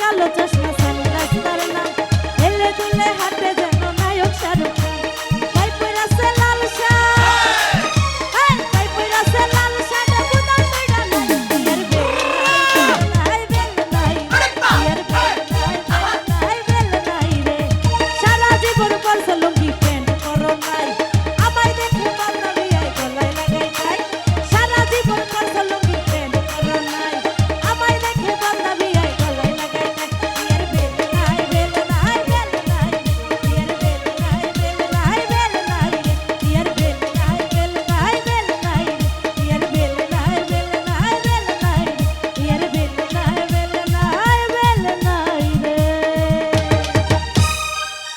কালো চশমা